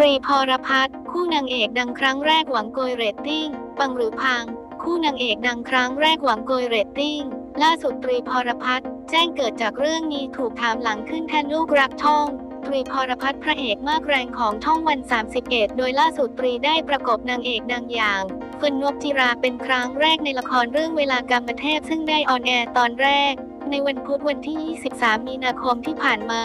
ตรีพรพัฒน์คู่นางเอกดังครั้งแรกหวังโกยเรตติ้ง ปังหรือพัง คู่นางเอกดังครั้งแรกหวังโกยเรตติ้ง ล่าสุดตรีพรพัฒน์แจ้งเกิดจากเรื่องนี้ถูกถามหลังขึ้นแทนลูกรักช่องตรีพรพัฒน์พระเอกมากแรงของช่องวัน 31 โดยล่าสุดตรีได้ประกบนางเอกดังอย่างเฟิร์นนบจิราเป็นครั้งแรกในละครเรื่องเวลากรรมเทพซึ่งได้ออนแอร์ตอนแรก ในวันพุธวันที่ 23 มีนาคมที่ผ่านมา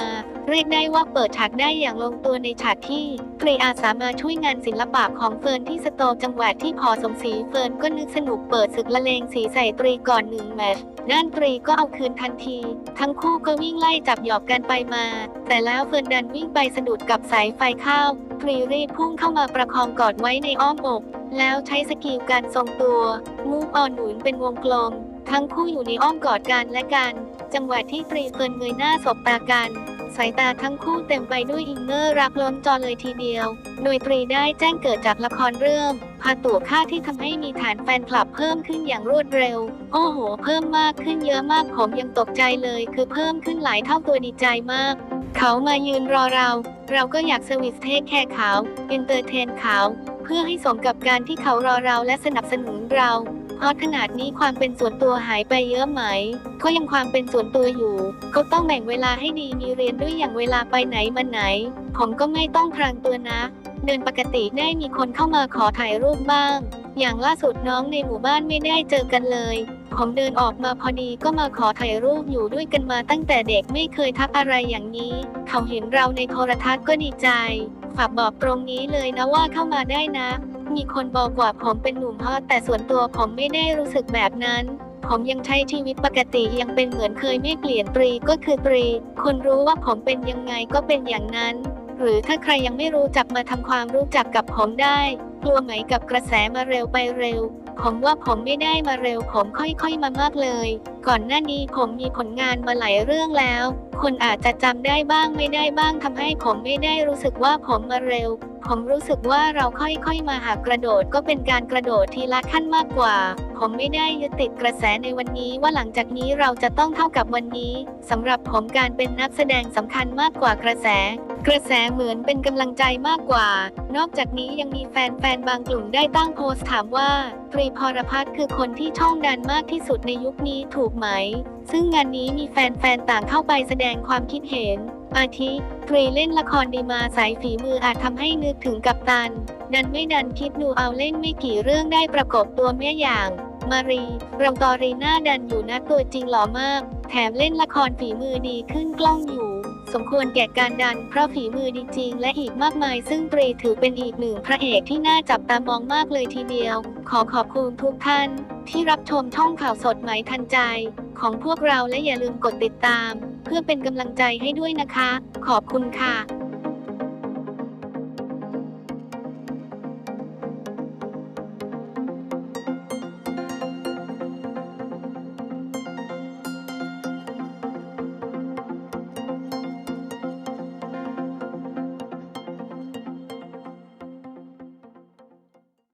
เรียกได้ว่าเปิดฉากได้อย่างลงตัวในฉากที่ตรีอาสามาช่วยงานศิลปะของเฟิร์นที่สโตจังหวัดที่พอสมศรีเฟิร์นก็นึกสนุกเปิดศึกละเลงสีใส่ตรีก่อนหนึ่งแมตช์ด้านตรีก็เอาคืนทันที ทั้งคู่ก็วิ่งไล่จับหยอกกันไปมา แต่แล้วเฟิร์นดันวิ่งไปสะดุดกับสายไฟเข้าตรีรีบพุ่งเข้ามาประคองกอดไว้ในอ้อมอกแล้วใช้สกิลการทรงตัว มูฟออนหนุนเป็นวงกลม ทั้งคู่อยู่ในอ้อมกอดกันและกัน จังหวะที่ตรีเฟินเงยหน้าสบตากัน สายตาทั้งคู่เต็มไปด้วยอินเนอร์รักล้นจอเลยทีเดียว โดยตรีได้แจ้งเกิดจากละครเรื่องพาตัวค่าที่ทำให้มีฐานแฟนคลับเพิ่มขึ้นอย่างรวดเร็ว โอ้โห เพิ่มมากขึ้นเยอะมากผมยังตกใจเลย คือเพิ่มขึ้นหลายเท่าตัวดีใจมาก เขามายืนรอเรา เราก็อยากสวิสเทคแค่เขาเอนเตอร์เทนเขา เพื่อให้สมกับการที่เขารอเราและสนับสนุนเรา เพราะขนาดนี้ความเป็นส่วนตัวหายไปเยอะไหม ก็ยังความเป็นส่วนตัวอยู่ ก็ต้องแบ่งเวลาให้ดีมีเรียนด้วยอย่างเวลาไปไหนมาไหน ผมก็ไม่ต้องพรางตัวนะ เดินปกติได้มีคนเข้ามาขอถ่ายรูปบ้าง อย่างล่าสุดน้องในหมู่บ้านไม่ได้เจอกันเลย ผมเดินออกมาพอดีก็มาขอถ่ายรูปอยู่ด้วยกันมาตั้งแต่เด็กไม่เคยทักอะไรอย่างนี้ เขาเห็นเราในโทรทัศน์ก็ดีใจ ฝากบอกตรงนี้เลยนะว่าเข้ามาได้นะ มีคนบอกว่าผมเป็นหนุ่มฮอตแต่ส่วนตัวผมไม่ได้รู้สึกแบบนั้น ผมยังใช้ชีวิตปกติยังเป็นเหมือนเคยไม่เปลี่ยนตรีก็คือตรี คนรู้ว่าผมเป็นยังไงก็เป็นอย่างนั้น หรือถ้าใครยังไม่รู้จักมาทำความรู้จักกับผมได้ กลัวไหมกับกระแสมาเร็วไปเร็ว ผมว่าผมไม่ได้มาเร็วผมค่อยๆมามากเลย ก่อนหน้านี้ผมมีผลงานมาหลายเรื่องแล้ว คนอาจจะจำได้บ้างไม่ได้บ้างทำให้ผมไม่ได้รู้สึกว่าผมมาเร็ว ผมรู้สึกว่าเราค่อยๆมาหากระโดดก็เป็นการกระโดดทีละขั้นมากกว่า ผมไม่ได้ยึดติดกระแสในวันนี้ว่าหลังจากนี้เราจะต้องเท่ากับวันนี้สำหรับผมการเป็นนักแสดงสำคัญมากกว่ากระแส กระแสเหมือนเป็นกำลังใจมากกว่า นอกจากนี้ยังมีแฟนๆบางกลุ่มได้ตั้งโพสต์ถามว่าตรีพรพัฒน์คือคนที่ช่องดันมากที่สุดในยุคนี้ถูกไหม ซึ่งงานนี้มีแฟนๆต่างเข้าไปแสดงความคิดเห็น อาทิตรีเล่นละครดีมาสายฝีมืออาจทำให้นึกถึงกับตันดันไม่ดันคิดดูเอาเล่นไม่กี่เรื่องได้ประกบตัวแม่อย่าง มารีเราตอรีหน้าดันอยู่นะตัวจริงหล่อมาก แถมเล่นละครฝีมือดีขึ้นกล้องอยู่ สมควรแก่การดัน เพราะฝีมือดีจริงและอีกมากมาย ซึ่งตรีถือเป็นอีกหนึ่งพระเอกที่น่าจับตามองมากเลยทีเดียว ขอขอบคุณทุกท่าน ที่รับชมช่องข่าวสดไหมทันใจ ของพวกเราและอย่าลืมกดติดตาม เพื่อเป็นกำลังใจให้ด้วยนะคะ ขอบคุณค่ะ